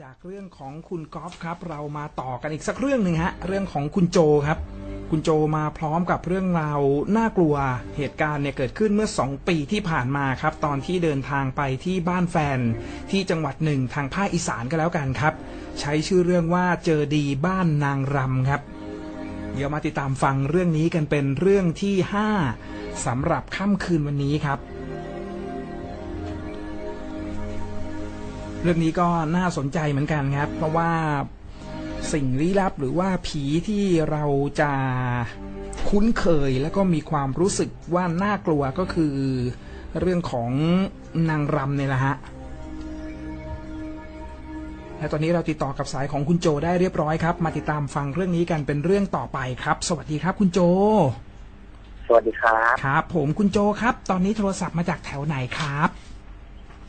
จากเรื่องของคุณกอล์ฟครับ เรามาต่อกันอีกสักเรื่องหนึ่งฮะ เรื่องของคุณโจครับ คุณโจมาพร้อมกับเรื่องราวน่ากลัวเหตุการณ์เนี่ยเกิดขึ้นเมื่อ 2 ปีที่ผ่านมาครับ ตอนที่เดินทางไปที่บ้านแฟน ที่จังหวัดหนึ่งทางภาคอีสานก็แล้วกันครับ ใช้ชื่อเรื่องว่าเจอดีบ้านนางรำครับ เดี๋ยวมาติดตามฟังเรื่องนี้กันเป็นเรื่องที่ 5สำหรับค่ำคืนวันนี้ครับ เรื่องนี้ก็น่าสนใจเหมือนกันครับ เพราะว่าสิ่งลี้ลับหรือว่าผีที่เราจะคุ้นเคยแล้วก็มีความรู้สึกว่าน่ากลัวก็คือเรื่องของนางรำเนี่ยแหละฮะและตอนนี้เราติดต่อกับสายของคุณโจได้เรียบร้อยครับ มาติดตามฟังเรื่องนี้กันเป็นเรื่องต่อไปครับ สวัสดีครับคุณโจ สวัสดีครับ ครับ ผมคุณโจครับ ตอนนี้โทรศัพท์มาจากแถวไหนครับ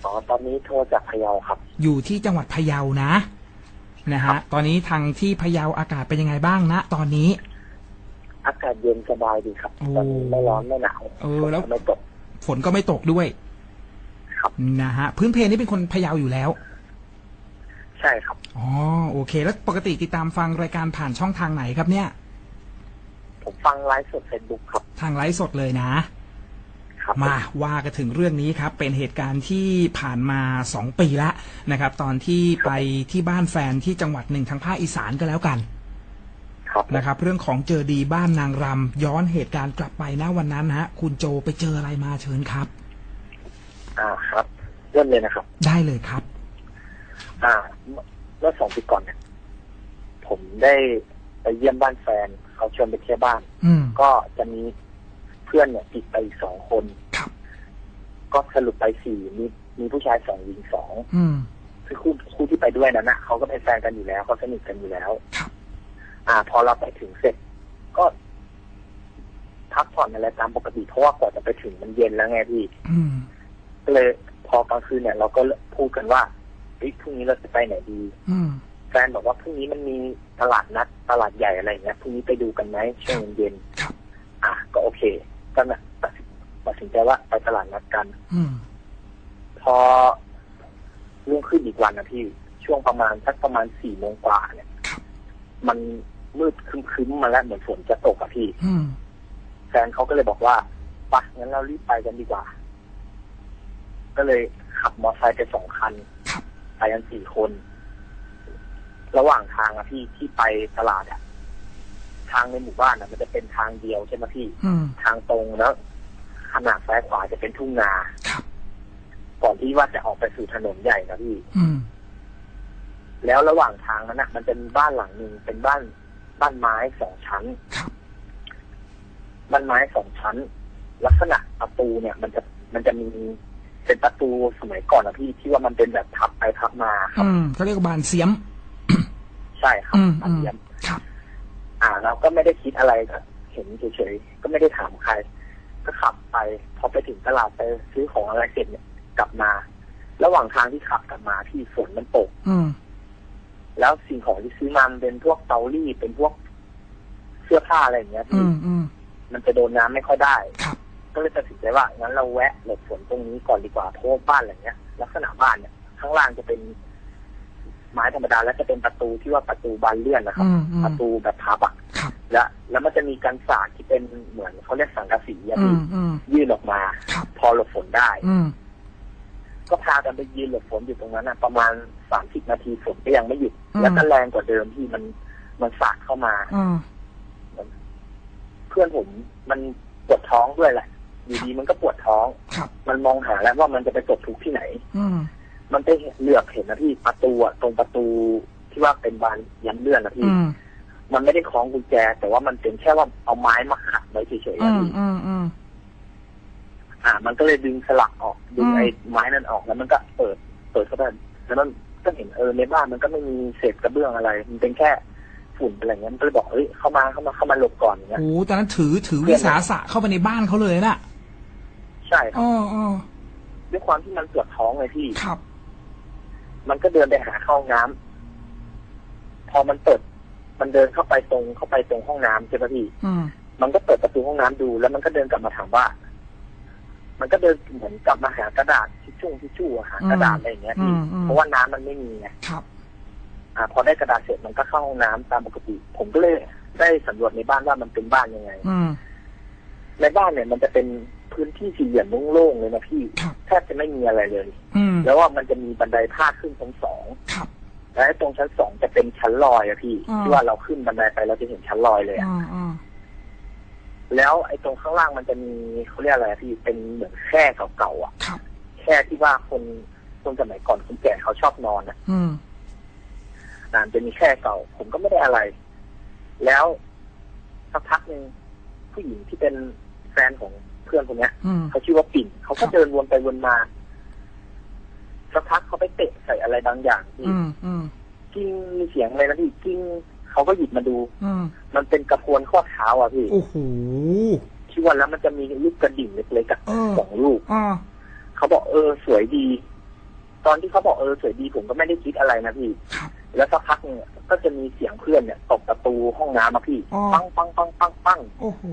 อ๋อตอนนี้โทรจากพะเยาครับ อยู่ที่จังหวัดพะเยานะ นะครัฮะบตอนนี้ทางที่พะเยาอากาศเป็นยังไงบ้างนะตอนนี้ อากาศเย็นสบายดีครับโอ้ตอนนี้ไม่ร้อนไม่หนาวเออแล้วฝนไม่ตก ฝนก็ไม่ตกด้วย ครับนะฮะ พื้นเพนี่เป็นคนพะเยาอยู่แล้ว ใช่ครับ อ๋อโอเค แล้วปกติติดตามฟังรายการผ่านช่องทางไหนครับเนี่ย ผมฟังไลฟ์สดเฟซบุ๊กครับ ทางไลฟ์สดเลยนะครับ มาว่ากันถึงเรื่องนี้ครับ เป็นเหตุการณ์ที่ผ่านมาสองปีละนะครับ ตอนที่ไปที่บ้านแฟนที่จังหวัดหนึ่งทางภาคอีสานก็แล้วกันครับนะครับ เรื่องของเจอดีบ้านนางรำย้อนเหตุการณ์กลับไปนะวันนั้นฮะ คุณโจไปเจออะไรมาเชิญครับ อ่าครับเริ่มเลยนะครับ ได้เลยครับ อ่าเมื่อสองปีก่อนเนี่ยผมได้ไปเยี่ยมบ้านแฟนเขาชวนไปเที่ยวบ้านอืมก็จะมีเพื่อนเนี่ยติดไปอีกสองคนครับ ก็สรุปไปสี่มีมีผู้ชายสองหญิงสองอืมคือคู่คู่ที่ไปด้วยนั้นนะเขาก็เป็นแฟนกันอยู่แล้วเขาสนิทกันอยู่แล้วครับ อ่า พอเราไปถึงเสร็จ ก็พักผ่อนอะไรตามปกติเพราะว่ากว่าจะไปถึงมันเย็นแล้วไงพี่อืมก็เลยพอกลางคืนเนี่ย เราก็พูดกันว่าเฮ้ยพรุ่งนี้เราจะไปไหนดีอืมแฟนบอกว่าพรุ่งนี้มันมีตลาดนัดตลาดใหญ่อะไรอย่างเงี้ยพรุ่งนี้ไปดูกันไหมช่วงเย็นครับๆอะก็โอเค ก็นะตัดสินตัดสินใจว่าไปตลาดนัดกัน อืม พอรุ่งขึ้นอีกวันนะพี่ช่วงประมาณสักประมาณสี่โมงกว่าเนี่ยครับมันมืดครึ้มๆมาแล้วเหมือนฝนจะตกอะพี่อืมแฟนเขาก็เลยบอกว่าปะงั้นเรารีบไปกันดีกว่า ก็เลยขับมอเตอร์ไซค์ไปสองคันครับไปกันสี่คน ระหว่างทางอะพี่ที่ไปตลาดอะ ทางในหมู่บ้านอะมันจะเป็นทางเดียวใช่ไหมพี่ อืม ทางตรงแล้วขนาดซ้ายขวาจะเป็นทุ่งนาครับ ก่อนที่ว่าจะออกไปสู่ถนนใหญ่นะพี่ อืม แล้วระหว่างทางนั้นนะมันจะมีบ้านหลังหนึ่งเป็นบ้านบ้านไม้สองชั้นครับ บ้านไม้สองชั้น ลักษณะประตูเนี่ย มันจะมันจะมีเป็นประตูสมัยก่อนนะพี่ที่ว่ามันเป็นแบบพับไปพับมาครับอืมเขาเรียกว่าบานเสียม ใช่ครับอืม อันเยี่ยมครับ อ่าเราก็ไม่ได้คิดอะไรก็เห็นเฉยๆก็ไม่ได้ถามใคร ก็ขับไปพอไปถึงตลาดไปซื้อของอะไรเสร็จเนี่ยกลับมา ระหว่างทางที่ขับกลับมาที่ฝนมันตกอืมแล้วสิ่งของที่ซื้อมามันเป็นพวกเตารีดเป็นพวกเสื้อผ้าอะไรอย่างเงี้ยอืที่มอืมมันจะโดนน้ำไม่ค่อยได้ครับก็เลยตัดสินใจว่างั้นเราแวะหลบฝนตรงนี้ก่อนดีกว่าเพราะว่าบ้านหลังเนี้ยลักษณะบ้านเนี่ยข้างล่างจะเป็น ไม้ธรรมดาแล้วจะเป็นประตูที่ว่าประตูบานเลื่อนนะครับอืมอืมประตูแบบพับอะครับและแล้วมันจะมีกันศาสตร์ที่เป็นเหมือนเขาเรียกสังกะสีอะอืพี่มอืมยื่นออกมาครับพอหลบฝนได้อืมก็พากันไปยืนหลบฝนอยู่ตรงนั้นอะประมาณสามสิบนาทีฝนก็ยังไม่หยุดอืมแล้วก็แรงกว่าเดิมที่มันมันสาดเข้ามาอืมเพื่อนผมมันปวดท้องด้วยแหละอยู่ดีมันก็ปวดท้องครับมันมองหาแล้วว่ามันจะไปตกทุกข์ที่ไหนอื มมันไปเหลือบเห็นนะพี่ประตูอะตรงประตูที่ว่าเป็นบานยันเลื่อนนะพี่ อืมมันไม่ได้คล้องกุญแจ แต่ว่ามันเป็นแค่ว่าเอาไม้มาขัดไว้เฉยๆอืนะมพี่อืมอืม อ่า มันก็เลยดึงสลักออกดึงอืม ไอ้ไม้นั่นออกแล้วมันก็เปิดเปิดเข้าไปแล้วมันก็เห็นเออในบ้านมันก็ไม่มีเศษกระเบื้องอะไร มันเป็นแค่ฝุ่นอะไรเงี้ยมันก็เลยบอกเฮ้ยเข้ามาเข้ามาเข้ามาหลบก่อนอย่างเงี้ย โอ้ตอนนั้นถือถือวิสาสะเข้าไปในบ้านเขาเลยน่ะใช่ครับอ๋ออ๋อด้วยความที่มันปวดท้องเลยพี่ ครับ มันก็เดินไปหาเข้าห้องน้ำพอมันเปิด มันเดินเข้าไปตรงเข้าไปตรงห้องน้ำใช่ไหมพี่อืมมันก็เปิดประตูห้องน้ำดู แล้วมันก็เดินกลับมาถามว่า มันก็เดินเหมือนกลับมาหากระดาษทิชชู่ทิชชู่อะหากระดาษอะไรอย่างเงี้ยพี่อืมอืมเพราะว่าน้ำมันไม่มีไงครับอ่าพอได้กระดาษเสร็จมันก็เข้าห้องน้ำตามปกติ ผมก็เลยได้สำรวจในบ้านว่ามันเป็นบ้านยังไงอืมในบ้านเนี่ยมันจะเป็น พื้นที่สี่เหลี่ยมโล่งๆเลยนะพี่ครับแทบจะไม่มีอะไรเลยอืมแล้วว่ามันจะมีบันไดพาดขึ้นชั้นสองครับและไอ้ตรงชั้นสองจะเป็นชั้นลอยอะพี่อ่าที่ว่าเราขึ้นบันไดไปเราจะเห็นชั้นลอยเลยอะอ่าอ่าแล้วไอ้ตรงข้างล่างมันจะมีเขาเรียกอะไรอะพี่เป็นเหมือนแคร่เก่าๆอะครับแค่ที่ว่าคนคนสมัยก่อนคนแก่เขาชอบนอนนะอืมนานจะมีแค่เก่า ผมก็ไม่ได้อะไร แล้วสักพักหนึ่งผู้หญิงที่เป็นแฟนของเพื่อนคนเนี้ยอืมเขาชื่อว่าปิ่นเขาครัก็บเดินวนไปวนมาสักพักเขาไปเตะใส่อะไรบางอย่างที่อืมอืมกิ้งมีเสียงอะไรนะพี่กิ้งเขาก็หยิบมาดู อืมมันเป็นกระพวนข้อเท้าอะพี่โอ้โหที่ว่าแล้วมันจะมีลูกกระดิ่งเล็กๆอะเออสองลูกอ่าเขาบอกเออสวยดี ตอนที่เขาบอกเออสวยดีผมก็ไม่ได้คิดอะไรนะพี่ครับแล้วสักพักเนี่ยก็จะมีเสียงเพื่อนเนี่ยตบประตูห้องน้ำมาพี่อ๋อปังปังปังปังปังโอ้โห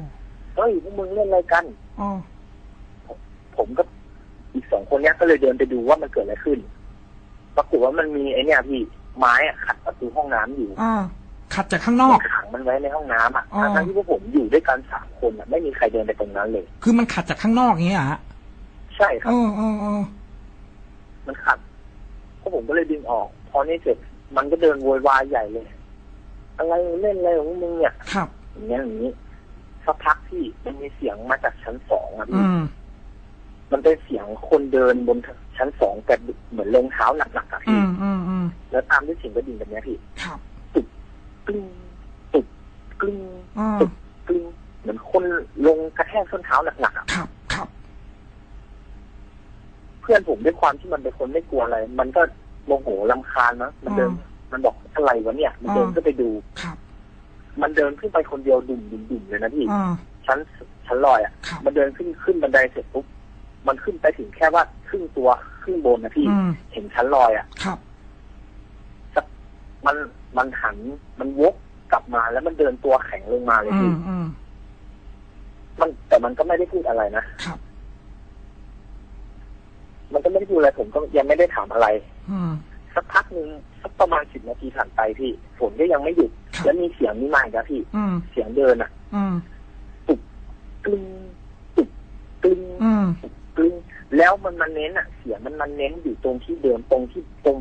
เฮ้ยพวกมึงเล่นอะไรกันอ๋อผมก็อีกสองคนเนี้ยก็เลยเดินไปดูว่ามันเกิดอะไรขึ้น ปรากฏว่ามันมีไอเนี่ยพี่ไม้อะขัดประตูห้องน้ำอยู่อ่าขัดจากข้างนอกขังมันไว้ในห้องน้ำอะอ๋อทั้งที่พวกผมอยู่ด้วยกันสามคนอะไม่มีใครเดินไปตรงนั้นเลย คือมันขัดจากข้างนอกอย่างเงี้ยเหรอฮะใช่ครัเอบอเออเออมันขัดพวกผมก็เลยดึงออก พอนี่เสร็จมันก็เดินโวยวายใหญ่เลย อะไรเล่นอะไรของมึงเนี่ยครับอย่างเงี้ยอย่างนี้ สักพักที่มันมีเสียงมาจากชั้นสองอะอืพี่มมันเป็นเสียงคนเดินบนชั้นสองแต่เหมือนรองเท้าหนักๆอะอืพี่มอืมอืมแล้วตามด้วยเสียงกระดิ่งแบบเนี้ยพี่ครับกลิ้งตุกกลิ้งอ่ากลิ้งเหมือนคนลงกระแทกส้นเท้าหนักๆอะครับครับเพื่อนผมด้วยความที่มันเป็นคนไม่กลัวอะไร มันก็โมโหลำคาญนะมันเดิน มันบอกอะไรวะเนี่ย มันเดินขึ้นไปดูครับ มันเดินขึ้นไปคนเดียวดุ่มดุ่มดุ่มเลยนะพี่อ่า ชั้นชั้นลอยอะ ครับ มันเดินขึ้นขึ้นบันไดเสร็จปุ๊บมันขึ้นไปถึงแค่ว่าครึ่งตัวครึ่งบนนะพี่ อืม เห็นชั้นลอยอะ ครับ มันมันหันมันวกกลับมาแล้วมันเดินตัวแข็งลงมาเลยอืพี่มอืมมันแต่มันก็ไม่ได้พูดอะไรนะครับ มันก็ไม่ได้พูดอะไรผมก็ยังไม่ได้ถามอะไร อืม สักพักหนึ่งสักประมาณสิบนาทีผ่านไปพี่ฝนก็ยังไม่หยุดครับ แล้วมีเสียงนี่มาอีกแล้วพี่อืมเสียงเดินอะอืมกลิ้งตุกกลิ้งอืมกลิ้งแล้วมันมันเน้นอะ เสียงมันมันเน้นอยู่ตรงที่เดิมตรงที่ตรง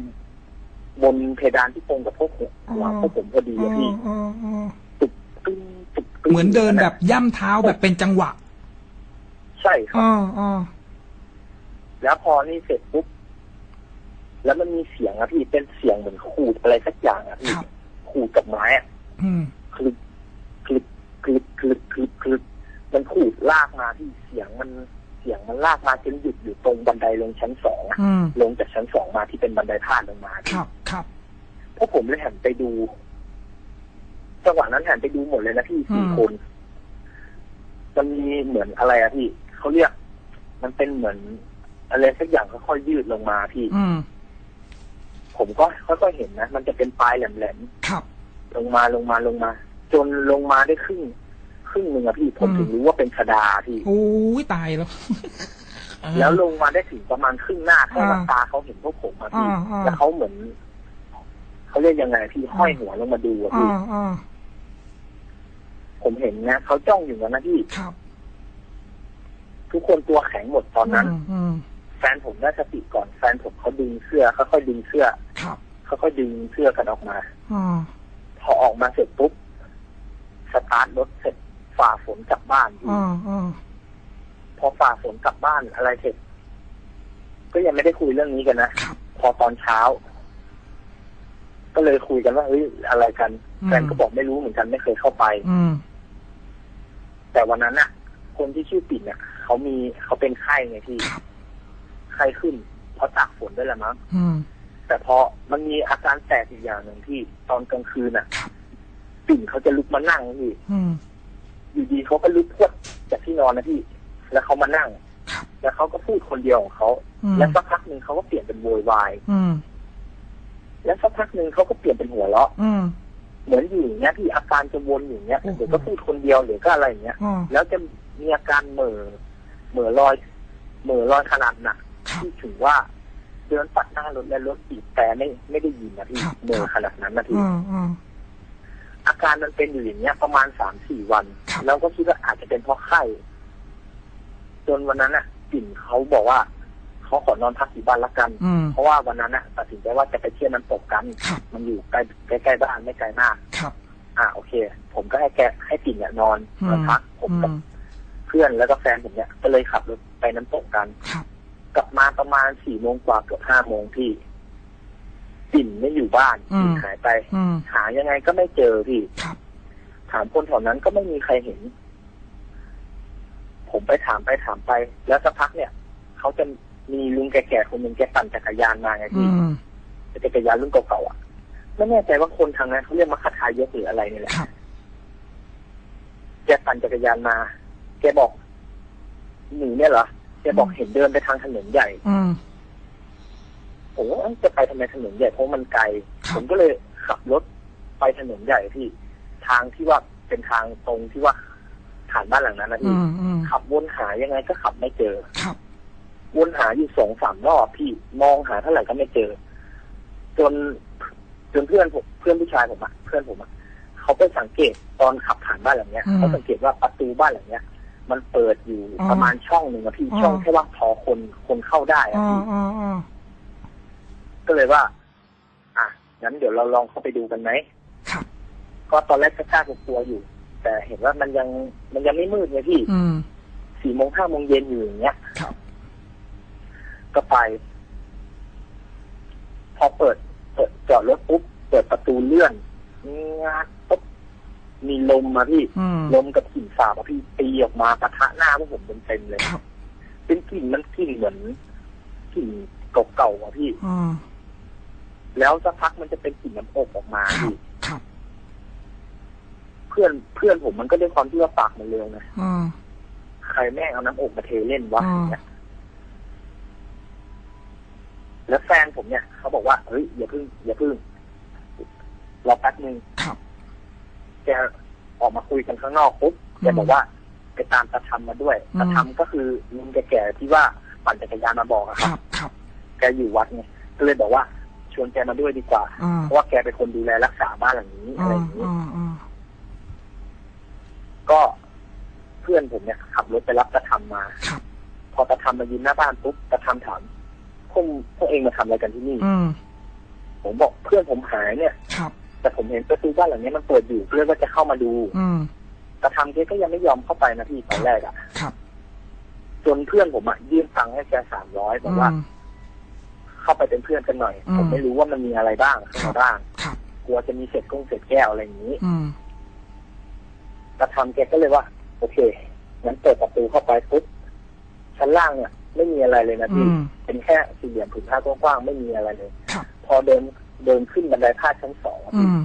บนเพดานที่ตรงกับพวกผมหัวพวกผมพอดีอ๋ออะพี่อ๋ออ๋อตุกกลิ้งตุกกลิ้งเหมือนเดินแบบย่ำเท้าแบบเป็นจังหวะ ใช่ครับอ๋ออ๋อแล้วพอนี่เสร็จปุ๊บแล้วมันมีเสียงอะพี่เป็นเสียงเหมือนขูดอะไรสักอย่างอะพี่ครับ ขูดกับไม้อะอืมคลึกคลึกคลึกคลึกคลึกคลึกมันขูดลากมาที่เสียงมันเสียงมันลากมาจนหยุดอยู่ตรงบันไดลงชั้นสองอะอืมลงจากชั้นสองมาที่เป็นบันไดพาดลงมาครับ ครับพวกผมเลยหันไปดูจังหวะนั้นหันไปดูหมดเลยนะพี่สี่คนมันมีเหมือนอะไรอะพี่เขาเรียก มันเป็นเหมือนอะไรสักอย่างค่อยๆยืดลงมาพี่อืม ผมก็ค่อยๆเห็นนะ มันจะเป็นปลายแหลมครับ ๆลงมาลงมาลงมา จนลงมาได้ครึ่งครึ่งหนึ่งอะพี่ ผมอืม ถึงรู้ว่าเป็นชดาพี่ โอ้ยตายแล้วเออแล้วลงมาได้ถึงประมาณครึ่งหน้าเท่ากับอ่าตาเขาเห็นพวกผมอะพี่อ่าอ่า แล้วเขาเหมือนเขาเรียกยังไงพี่ห้อยหัวลงมาดูอะอ่าพี่ อ่าผมเห็นนะเขาจ้องอยู่นะพี่ ครับทุกคนตัวแข็งหมดตอนนั้น อืมอืม แฟนผมได้สติก่อนแฟนผมเขาดึงเสื้อค่อยๆดึงเสื้อครับค่อยๆดึงเสื้อกันออกมาอ่าพอออกมาเสร็จปุ๊บสตาร์ทรถเสร็จฝ่าฝนกลับบ้านพี่อ่าอ่าพอฝ่าฝนกลับบ้านอะไรเสร็จ ก็ยังไม่ได้คุยเรื่องนี้กันนะครับพอตอนเช้า ก็เลยคุยกันว่าเฮ้ยอะไรกันอืมแฟนก็บอกไม่รู้เหมือนกันไม่เคยเข้าไป อืมแต่วันนั้นน่ะ คนที่ชื่อปิ่นเนี่ยเขามีเขาเป็นไข้ไงพี่ครับ ไข้ขึ้น เพราะตากฝนด้วยแหละมั้งอืมแต่พอมันมีอาการแปลกอีกอย่างหนึ่งที่ตอนกลางคืนน่ะครับปิ่นเขาจะลุกมานั่งพี่อืมอยู่ดีเขาก็ลุกพรวดจากที่นอนนะพี่ แล้วเขามานั่งครับแล้วเขาก็พูดคนเดียวของเขาอืมแล้วสักพักหนึ่งเขาก็เปลี่ยนเป็นโวยวายอืมแล้วสักพักหนึ่งเขาก็เปลี่ยนเป็นหัวเราะอืมเหมือนอยู่อย่างเงี้ยพี่อาการจะวนอยู่อย่างเงี้ยโอ้โหเดี๋ยวก็พูดคนเดียวเดี๋ยวก็อะไรอย่างเงี้ยอ่าแล้วจะมีอาการเหม่อเหม่อลอย เหม่อลอยขนาดหนักครับ ที่ถึงว่าเดินตัดหน้ารถและรถบีบแต่ไม่ไม่ได้ยินนะพี่ครับเมื่อขนาดนั้นนะพี่อืมอืมอาการมันเป็นอยู่อย่างเงี้ยประมาณสามสี่วันครับแล้วก็คิดว่าอาจจะเป็นเพราะไข้จนวันนั้นอะปิ่นเขาบอกว่าเขาขอนอนพักที่บ้านละกันอืมเพราะว่าวันนั้นอะตัดสินใจว่าจะไปเที่ยวน้ำตกกันครับมันอยู่ใกล้ใกล้ๆบ้านไม่ไกลมากครับ อ่าโอเค ผมก็ให้แกให้ปิ่นเนี่ยนอนอืมนอนพักผมอืกับมเพื่อนแล้วก็แฟนผมเนี่ยก็เลยขับรถไปน้ำตกกันครับ กลับมาประมาณสี่โมงกว่าเกือบห้าโมงพี่ปิ่นไม่อยู่บ้านอืม ปิ่นหายไป อืม หายังไงก็ไม่เจอพี่ครับ ถามคนแถวนั้นก็ไม่มีใครเห็น ผมไปถามไปถามไป แล้วสักพักเนี่ยเขาจะมีลุงแก่ๆคนหนึ่งแกปั่นจักรยานมาไงอืพี่มจักรยานรุ่นเก่าๆอะไม่แน่ใจว่าคนทางนั้นเขาเรียกมาคาทายกหรืออะไรนี่แหละครับ แกปั่นจักรยานมา แกบอกหนีเนี่ยเหรอ แกบอกเห็นเดินไปทางถนนใหญ่ อืมผมว่าเอ้ยจะไปทำไมถนนใหญ่เพราะมันไกล ครับ ผมก็เลยขับรถไปถนนใหญ่พี่ ทางที่ว่าเป็นทางตรงที่ว่าผ่านบ้านหลังนั้นนะอืพี่มอืมขับวนหายังไงก็ขับไม่เจอ ครับ วนหาอยู่สองสามรอบพี่มองหาเท่าไหร่ก็ไม่เจอ จนจนเพื่อนผมเพื่อนผู้ชายผมอะเพื่อนผมอะเขาไปสังเกตตอนขับผ่านบ้านหลังเนี้ยอืม เขาสังเกตว่าประตูบ้านหลังเนี้ย มันเปิดอยู่อ๋อประมาณช่องหนึ่งอะพี่อ๋อช่องแค่ว่าพอคนคนเข้าได้อะอ๋อพี่อ๋ออ๋อก็เลยว่า อะงั้นเดี๋ยวเราลองเข้าไปดูกันไหมครับก็ตอนแรกก็กล้ากลัวๆอยู่ แต่เห็นว่ามันยังมันยังไม่มืดไงพี่อืมสี่โมงห้าโมงเย็นอยู่อย่างเงี้ยครับก็ไป พอเปิด เปิดจอดรถปุ๊บเปิดประตูเลื่อนงาปุ๊บ มีลมมาพี่อืม ลมกับกลิ่นสาบอะพี่ตีออกมาปะทะหน้าพวกผมเต็มๆเลย ครับ เป็นกลิ่นมันกลิ่นเหมือนกลิ่นเก่าๆอะพี่ อืม แล้วสักพักมันจะเป็นกลิ่นน้ำอบออกมาครับ พี่ครับ เพื่อนเพื่อนผมมันก็ด้วยความที่ว่าปากมันเร็วนะอืม ใครแม่งเอาน้ำอบมาเทเล่นวะอ่าอย่างเงี้ยแล้วแฟนผมเนี่ยเขาบอกว่าเฮ้ยอย่าพึ่งอย่าพึ่งรอแป๊บนึง ครับ แกออกมาคุยกันข้างนอกปุ๊บแกบอกว่าไปตามตาทำมาด้วยอืมตาทำก็คือลุงแก่ๆที่ว่าปั่นจักรยานมาบอกอะคครัรับบครับ แกอยู่วัดไงก็เลยบอกว่าชวนแกมาด้วยดีกว่าอ่าเพราะว่าแกเป็นคนดูแลรักษาบ้านหลังนี้อะไรอ่าอย่างนี้อ่าอ่าก็เพื่อนผมเนี่ยขับรถไปรับตาทำมาครับพอตาทำมายืนหน้าบ้านปุ๊บตาทำถามพวกพวกเองมาทำอะไรกันที่นี่อืมผมบอกเพื่อนผมหายเนี่ย ครับ แต่ผมเห็นประตูบ้านหลังนี้มันเปิดอยู่เพื่อว่าจะเข้ามาดู อืมตาทำแกก็ยังไม่ยอมเข้าไปนะพี่ตอนแรกอะครับ จนเพื่อนผมอะยื่นตังค์ให้แกสามร้อยบอกว่าอืมเข้าไปเป็นเพื่อนกันหน่อย อืม ผมไม่รู้ว่ามันมีอะไรบ้างข้างในบ้างครับ กลัวจะมีเศษกุ้งเศษแก้วอะไรอย่างนี้ อืมตาทำแกก็เลยว่า โอเคงั้นเปิดประตูเข้าไปปุ๊บชั้นล่างเนี่ยไม่มีอะไรเลยนะอืพี่ม เป็นแค่สี่เหลี่ยมผืนผ้ากว้างๆไม่มีอะไรเลย ครับ พอเดิน เดินขึ้นบันไดพาดชั้นสองอะอืพี่ม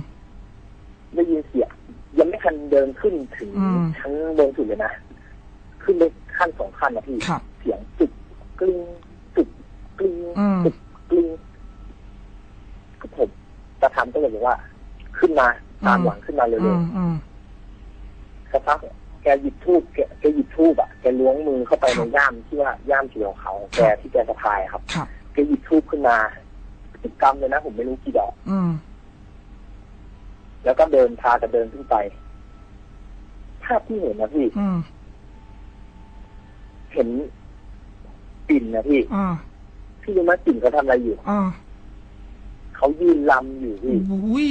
ได้ยินเสียงยังไม่ทันเดินขึ้นถึงอืมชั้นบนสุดเลยนะขึ้นไปขั้นสองขั้นนะพี่ครับเสียงตึกกลิ้งตึกกลิ้งอืมตึกกลิ้งก็ผมตาทำก็เลยบอกว่า ขึ้นมาตามหลังขึ้นมาอืเร็วมอืมๆสักพักแกหยิบทูบแกแกหยิบทูบอะแกล้วงมือเข้าไปในย่ามที่ว่าย่ามสีขาวๆของแกที่แกสะพายครับครับแกหยิบทูบขึ้นมา ติดกำเลยนะผมไม่รู้กี่ดอก อืม แล้วก็เดินพากันเดินขึ้นไป ภาพที่เห็นนะพี่อืมเห็นปิ่นนะพี่อ่าพี่รู้ไหมปิ่นเขาทำอะไรอยู่อ่าเขายืนลำอยู่พี่อุ้ย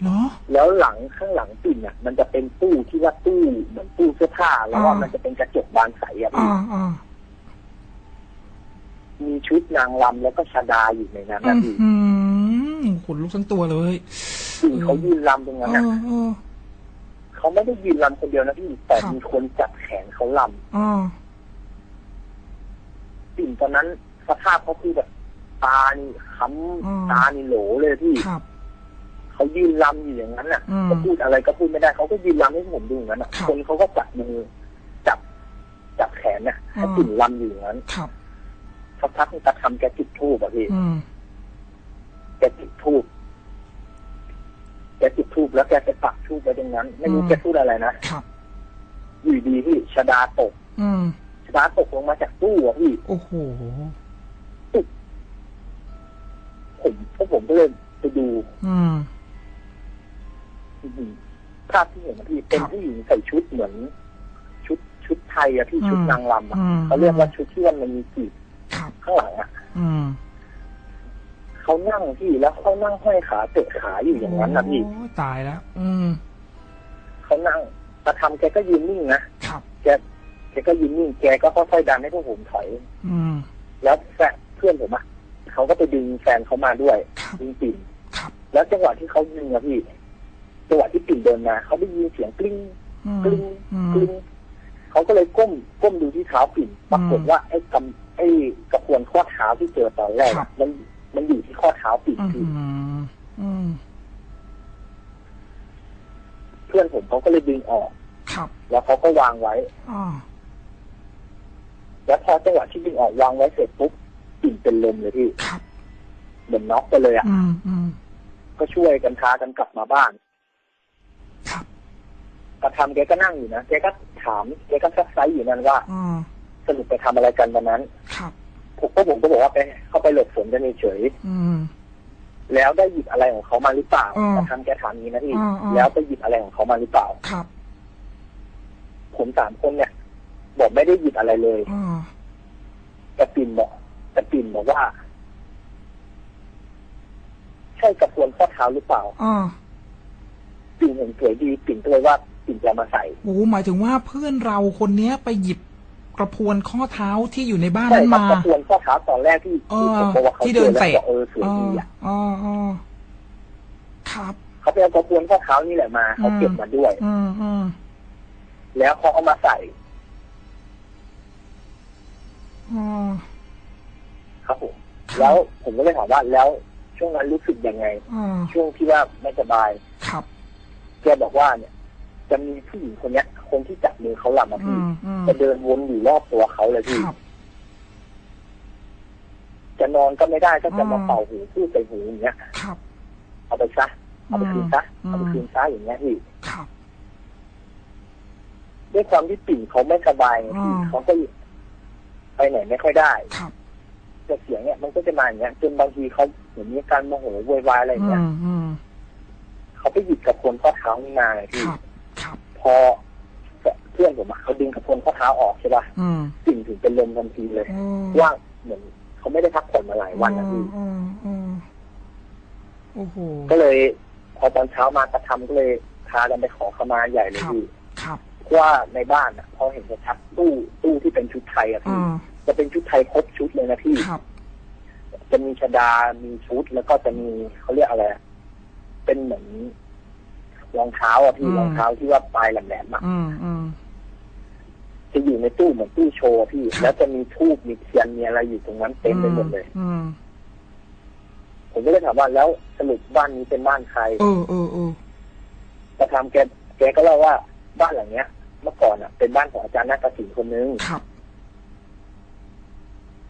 เหรอแล้วหลังข้างหลังปิ่นอะ มันจะเป็นตู้ที่ว่าตู้เหมือนตู้เสื้อผ้า แล้วว่าอ่ามัมันจะเป็นกระจกบานใสอะอ่าพี่อ่า มีชุดนางลำแล้วก็ชาดาอยู่ในนั้นอืนะมพี่อืมขนลุกทั้งตัวเลยปิ่นเขายืนลำตรงเอนั้นออะเออเขาไม่ได้ยืนลำคนเดียวนะพี่แต่ครับมีคนจับแขนเขาลอ่าำปิ่นตอนนั้นสภาพเขาคือแบบตานี่ค้อืมำตานี่โหลเลยพี่ครับเขายืนลำอยู่อย่างนั้นน่ะอืมจะพูดอะไรก็พูดไม่ได้เขาก็ยืนลำให้ผมดูอย่างนั้นน่ะครับคนเขาก็จับมือจับจับแขนน่ะให้อืมปิ่นลำอยู่อย่างนั้นครับ สักพักนึงตาทำแกจุดทูบอะพี่อืมแกจุดทูบแกจุดทูบแล้วแกไปปักทูบไว้ตรงนั้น ไม่รู้อืมแกพูดอะไรนะครับอยู่ดีพี่ชดาตก อืมชดาตกลงมาจากตู้อะพี่โอ้โหผมก็เลยไปดู อืมอื้อหือภาพที่เห็นนะพี่เป็นครับผู้หญิงใส่ชุดเหมือน ชุดชุดไทยอะพี่อืมชุดนางรำอะอืมเขาเรียกว่าชุดที่ว่ามันมีกีบครับ ข้างหลังอะอืมเขานั่งพี่แล้วเขานั่งห้อยขาเตะขาอยู่อย่างนั้นนะพี่โอ้ยตายแล้ว อืมเขานั่งตาทำแกก็ยืนนิ่งนะครับแกแกก็ยืนนิ่งแกก็ค่อยๆดันให้พวกผมถอย อืมแล้วแฟนเพื่อนผมอะเขาก็ไปดึงแฟนเขามาด้วยครับดึงปิ่นครับแล้วจังหวะที่เขาดึงอะพี่จังหวะที่ปิ่นเดินมาเขาได้ยินเสียงกลิ้งอืมกลิ้งอืมกลิ้งเขาก็เลยก้มก้มดูที่เท้าปิ่นปรากฏว่าไอ้กำ ไอ้กระพวนข้อเท้าที่เจอตอนแรกครับ มันมันอยู่ที่ข้อเท้าปิ่นอืมพี่อืมเพื่อนผมเขาก็เลยดึงออก ครับแล้วเขาก็วางไว้ อ่าแล้วพอจังหวะที่ดึงออกวางไว้เสร็จปุ๊บปิ่นเป็นลมเลยพี่ครับ เหมือนน็อกไปเลยอะอืมอืมก็ช่วยกันพากันกลับมาบ้าน ครับ กระทำแกก็นั่งอยู่นะแกก็ถามแกก็ซักไซส์อยู่นั่นว่าอ่า สรุปไปทำอะไรกันวันนั้น ครับผมก็ผมก็บอกว่าไปเข้าไปหลบฝนกันเฉยอืมๆแล้วได้หยิบอะไรของเขามาหรือเปล่าอืมกระทำแกถามอย่างนี้นะพี่อืมอืมแล้วไปหยิบอะไรของเขามาหรือเปล่าครับ ผมสามคนเนี่ย บอกไม่ได้หยิบอะไรเลยอ่าแต่ปิ่นบอกแต่ปิ่นบอกว่า ใช่กระพวนข้อเท้าหรือเปล่าอ่าปิ่นเห็นสวยดี ปิ่นก็เลยว่าปิ่นจะเอามาใส่โอ้หมายถึงว่าเพื่อนเราคนเนี้ยไปหยิบ กระพวนข้อเท้าที่อยู่ในบ้านใช่นั้นครับมากระพวนข้อเท้าตอนแรกที่เอที่อผมบอกว่าเขาที่เดินจอแล้วเตะบอกเออสวยอ่าดีอะอ่าอ่าครับเขาไปเอากระพวนข้อเท้านี่แหละมาเขาเก็บมาด้วย อืมอืมแล้วเขาเอามาใส่อ่าครับผมแล้วผมก็เลยถามว่าแล้วช่วงนั้นรู้สึกยังไงอ่าช่วงที่ว่าไม่สบาย ครับแกบอกว่าเนี่ย จะมีผู้หญิงคนเนี้ย คนที่จับมือเขาหลับมาอืพี่มอืมจะเดินวนอยู่รอบตัวเขาเลยพี่ครับจะนอนก็ไม่ได้ก็จะมาอืมเป่าหูพูดใส่หูอย่างเงี้ยครับเอาไปซะเอาไปคืนซะอืมเอาไปคืนซะอย่างเงี้ยพี่ครับด้วยความที่ปิ่นเขาไม่สบายไงพี่อืมเขาก็ไปไหนไม่ค่อยได้ครับแต่เสียงเนี่ยมันก็จะมาอย่างเงี้ยจนบางทีเขาเหมือนมีอาการโมโหโวยวายอะไรอย่างอืเงี้ยมอืมเขาไปหยิบกระพวนข้อเท้านี่มาไงคพี่รับครับ พอเพื่อนผมอะเขาดึงกระพวนข้อเท้าออกใช่ป่ะอืมปิ่นถึงเป็นลมทันทีเลยอืมว่าเหมือนเขาไม่ได้พักผ่อนมาหลายวันนะพี่อืมอืมโอ้โห ก็เลย พอตอนเช้ามากระทำก็เลยพากันไปขอขมาใหญ่เลยพี่ครับ เพราะว่าในบ้านอะพอเห็นชัดๆตู้ตู้ที่เป็นชุดไทยอะอ่าพี่จะเป็นชุดไทยครบชุดเลยนะพี่ ครับ จะมีชดา มีชุด แล้วก็จะมีเขาเรียกอะไรอะเป็นเหมือน รองเท้าอะพี่อืมรองเท้าที่ว่าปลายแหลมๆอะอืมอืมจะอยู่ในตู้เหมือนตู้โชว์อะพี่ครับแล้วจะมีทูบมีเทียนมีอะไรอยู่ตรงนั้นเต็มไปหมดเลยอืมผมก็เลยถามว่าแล้วสรุปบ้านนี้เป็นบ้านใครเออเออเออประทำแกแกก็เล่าว่าบ้านหลังเนี้ย เมื่อก่อนอะ เป็นบ้านของอาจารย์นาฏศิลป์คนนึงครับ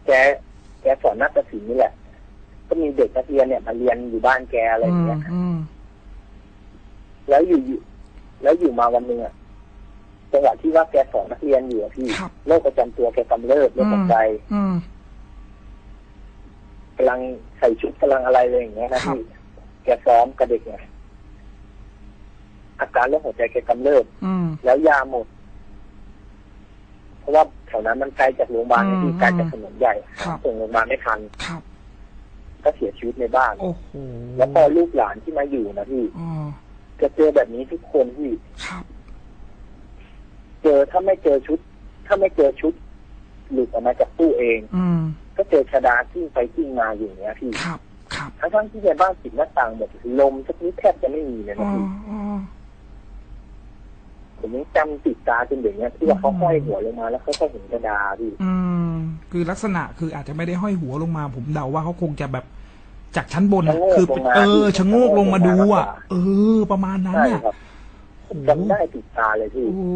แกแกสอนนาฏศิลป์นี่แหละ ก็มีเด็กนักเรียนเนี่ยมาเรียนอยู่บ้านแกอะไรอย่างเงี้ยอืม แล้วอยู่อยู่แล้วอยู่มาวันหนึ่งอะจังหวะที่ว่าแกสอนนักเรียนอยู่อะพี่ครับ โรคประจำตัวแกกำเริบโรคหัวใจอืม กำลังใส่ชุดกำลังอะไรเลยอย่างเงี้ยนะครับ พี่แกซ้อมกับเด็กไงอาการโรคหัวใจแกกำเริบ อืม แล้วยาหมด เพราะว่าแถวนั้นมันไกลจากโรงพยาบาลไงอืพี่มไกลจากถนนใหญ่ครับ ส่งโรงพยาบาลไม่ทัน ครับ ก็เสียชีวิตในบ้าน โอ้โหแล้วพอลูกหลานที่มาอยู่นะพี่ อ๋อ จะเจอแบบนี้ทุกคนพี่ครับเจอถ้าไม่เจอชุด ถ้าไม่เจอชุด หลุดออกมาจากตู้เอง อืมก็เจอชดาที่ไปที่มาอยู่อย่างเงี้ยพี่ครับ ครับทั้งทั้งๆที่ในบ้านปิดหน้าต่างหมดลมสักนิดแทบจะไม่มีเลยอ๋นะอพี่อ๋อผมยังจำติดตาจนเดี๋ยวนี้ที่ว่าเขาห้อยหัวลงมาแล้วเขาก็เห็นชดาพี่อืม คือลักษณะคืออาจจะไม่ได้ห้อยหัวลงมา ผมเดาว่าเขาคงจะแบบ จากชั้นบนอะคือ เออชะโงกลงมาดูอะ เออ ประมาณนั้นใช่เนี่ยครับโอ้โหจำได้ติดตาเลยพี่โอ้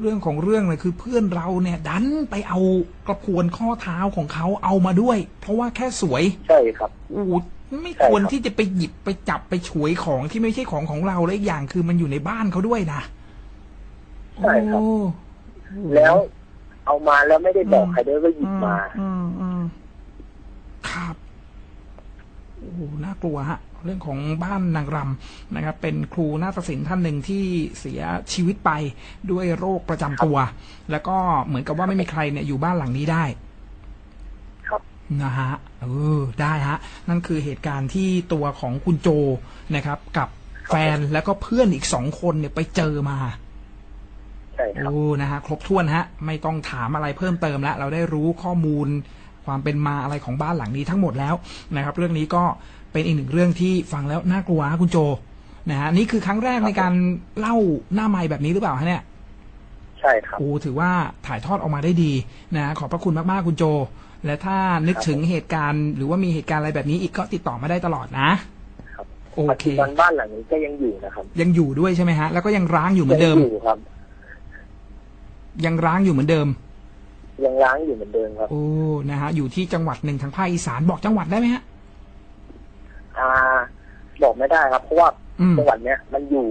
เรื่องของเรื่องเลยคือเพื่อนเราเนี่ย ดันไปเอากระพวนข้อเท้าของเขาเอามาด้วย เพราะว่าแค่สวย ใช่ครับโอ้ไม่ใช่ควรครับที่จะไปหยิบไปจับไปฉวยของที่ไม่ใช่ของของเราและอีกอย่างคือมันอยู่ในบ้านเขาด้วยนะใช่ครับโอ้แล้วเอามาแล้วไม่ได้บอกใครด้วยว่าหยิบมา อืมอืมอืมครับ โอ้โหน่ากลัวฮะเรื่องของบ้านนางรำนะครับ เป็นครูนาฏศิลป์ท่านหนึ่งที่เสียชีวิตไปด้วยโรคประจำตัว แล้วก็เหมือนกับว่าไม่มีใครเนี่ยอยู่บ้านหลังนี้ได้ครับนะฮะเออได้ฮะ นั่นคือเหตุการณ์ที่ตัวของคุณโจนะครับ กับแฟนแล้วก็เพื่อนอีกสองคนเนี่ยไปเจอมาใช่ครับโอ้นะฮะครบถ้วนฮะ ไม่ต้องถามอะไรเพิ่มเติมแล้ว เราได้รู้ข้อมูล ความเป็นมาอะไรของบ้านหลังนี้ทั้งหมดแล้วนะครับ เรื่องนี้ก็เป็นอีกหนึ่งเรื่องที่ฟังแล้วน่ากลัวฮะคุณโจนะฮะนี่คือครั้งแรกในการเล่าหน้าไม้แบบนี้หรือเปล่าฮะเนี่ยใช่ครับโอ้ถือว่าถ่ายทอดออกมาได้ดีนะ ขอบพระคุณมาก ๆ คุณโจ และถ้านึกครับถึงเหตุการณ์ หรือว่ามีเหตุการณ์อะไรแบบนี้อีกก็ติดต่อมาได้ตลอดนะครับโอปัจเคจุบันบ้านหลังนี้ก็ยังอยู่นะครับ ยังอยู่ด้วยใช่ไหมฮะ แล้วก็ยังร้างอยู่เหมือนเดิมยังอยู่ครับ ยังร้างอยู่เหมือนเดิม ยังล้างอยู่เหมือนเดิมครับ โอ้นะฮะอยู่ที่จังหวัดหนึ่งทางภาคอีสานบอกจังหวัดได้ไหมฮะ อ่า บอกไม่ได้ครับ เพราะว่าอืม จังหวัดเนี้ยมันอยู่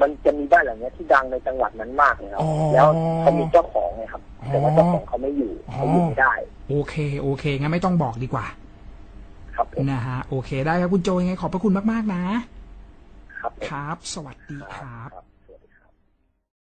มันจะมีบ้านหลังเนี้ยที่ดังในจังหวัดนั้นมากเลยครับอ๋อแล้วเขามีเจ้าของไงครับอ๋อแต่ว่าเจ้าของเขาไม่อยู่อ๋อ เขาอยู่ไม่ได้โอเค โอเคงั้นไม่ต้องบอกดีกว่าครับผมนะฮะโอเคได้ครับคุณโจยังไงขอบพระคุณมากๆนะ ครับผม ครับ สวัสดีครับ ครับ